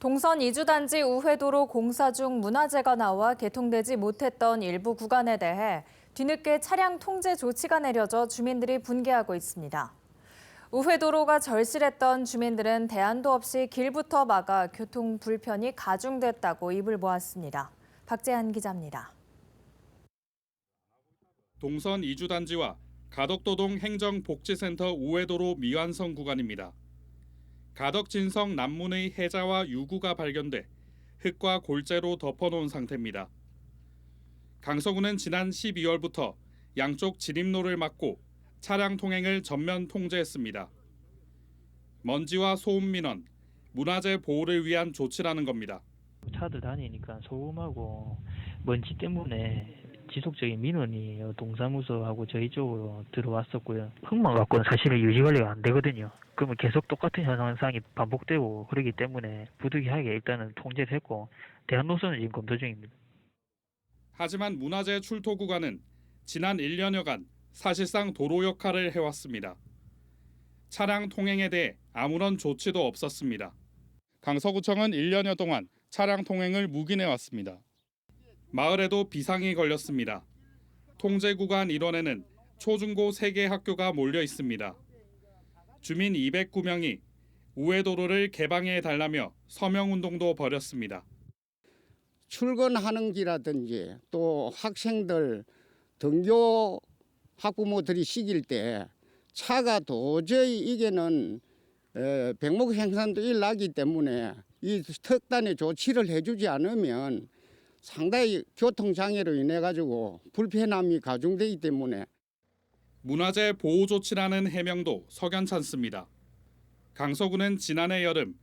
동선 이주단지 우회도로 공사 중 문화재가 나와 개통되지 못했던 일부 구간에 대해 뒤늦게 차량 통제 조치가 내려져 주민들이 분개하고 있습니다. 우회도로가 절실했던 주민들은 대안도 없이 길부터 막아 교통 불편이 가중됐다고 입을 모았습니다. 박재한 기자입니다. 동선 이주단지와 가덕도동 행정복지센터 우회도로 미완성 구간입니다. 가덕진성 남문의 해자와 유구가 발견돼 흙과 골재로 덮어놓은 상태입니다. 강서구는 지난 12월부터 양쪽 진입로를 막고 차량 통행을 전면 통제했습니다. 먼지와 소음 민원, 문화재 보호를 위한 조치라는 겁니다. 차들 다니니까 소음하고 먼지 때문에 지속적인 민원이 동사무소하고 저희 쪽으로 들어왔었고요. 흙만 갖고는 사실은 유지 관리가 안 되거든요. 그러면 계속 똑같은 현상이 반복되고 그러기 때문에 부득이하게 일단은 통제를 했고 대안 노선을 지금 검토 중입니다. 하지만 문화재 출토 구간은 지난 1년여간 사실상 도로 역할을 해왔습니다. 차량 통행에 대해 아무런 조치도 없었습니다. 강서구청은 1년여 동안 차량 통행을 묵인해 왔습니다. 마을에도 비상이 걸렸습니다. 통제 구간 일원에는 초중고 3개 학교가 몰려 있습니다. 주민 209명이 우회도로를 개방해 달라며 서명 운동도 벌였습니다. 출근하는 기라든지 또 학생들 등교 학부모들이 시길 때 차가 도저히 이게는 에, 백목 생산도 일나기 때문에 이 특단의 조치를 해주지 않으면 상당히 교통 장애로 인해 가지고 불편함이 가중되기 때문에 문화재 보호 조치라는 해명도 석연찮습니다. 강서구는 지난해 여름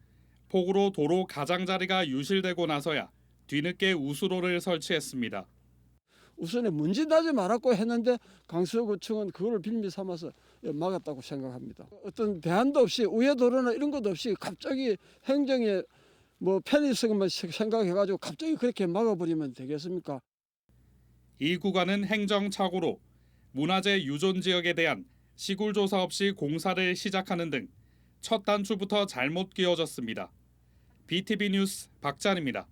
폭우로 도로 가장자리가 유실되고 나서야 뒤늦게 우수로를 설치했습니다. 우선에 문제 나지 말았고 했는데 강서구청은 그걸 빌미 삼아서 막았다고 생각합니다. 어떤 대안도 없이 우회도로나 이런 것도 없이 갑자기 행정에 뭐 편의성만 생각해가지고 갑자기 그렇게 막아버리면 되겠습니까? 이 구간은 행정착오로 문화재 유존 지역에 대한 시굴 조사 없이 공사를 시작하는 등 첫 단추부터 잘못 끼워졌습니다. BTV 뉴스 박찬입니다.